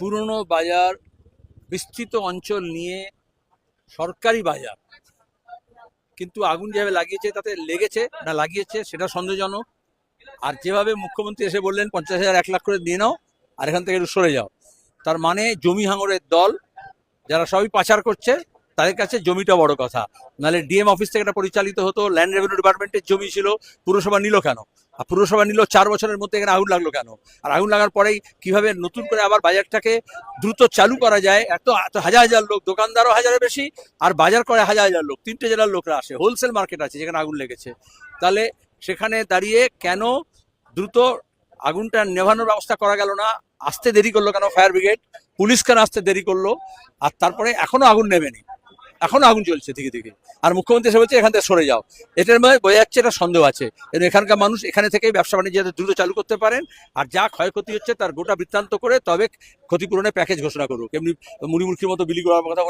পুরনো বাজার, বিস্তৃত অঞ্চল নিয়ে সরকারি বাজার। কিন্তু আগুন যেভাবে লাগিয়েছে, তাতে লেগেছে না লাগিয়েছে, সেটা সন্দেহজনক। আর যেভাবে মুখ্যমন্ত্রী এসে বললেন, পঞ্চাশ হাজার এক লাখ করে দিয়ে নাও, আর এখান থেকে সরে যাও। তার মানে জমি হাঙরের দল, যারা সবই পাচার করছে, তাদের কাছে জমিটা বড় কথা। নাহলে ডিএম অফিস থেকে এটা পরিচালিত হতো ল্যান্ড রেভিনিউ ডিপার্টমেন্টের জমি ছিল, পুরসভা নিল কেন? পুরসভা নিল চার বছরের মধ্যে এখানে আগুন লাগল কেন? আর আগুন লাগার পরেই কীভাবে নতুন করে আবার বাজারটাকে দ্রুত চালু করা যায়? এত এত হাজার হাজার লোক, দোকানদারও হাজারের বেশি, আর বাজার করে হাজার হাজার লোক, তিনটে জেলার লোকরা আসে। হোলসেল মার্কেট আছে যেখানে আগুন লেগেছে। তাহলে সেখানে দাঁড়িয়ে কেন দ্রুত আগুনটা নেভানোর ব্যবস্থা করা গেল না? আসতে দেরি করল কেন ফায়ার ব্রিগেড পুলিশ কেন আসতে দেরি করল, আর তারপরে এখনও আগুন নেবেনি এখনও আগুন চলছে দিকে দিকে আর মুখ্যমন্ত্রী এসে বলছে, এখান থেকে সরে যাও। এটার মধ্যে বোঝা যাচ্ছে এটা সন্দেহ আছে। এবং এখানকার মানুষ এখানে থেকে ব্যবসা বাণিজ্য দ্রুত চালু করতে পারেন, আর যা ক্ষয়ক্ষতি হচ্ছে তার গোটা বৃত্তান্ত করে তবে ক্ষতিপূরণের প্যাকেজ ঘোষণা করুক। এমনি মুড়িমুড়কির মতো বিলি করার কথা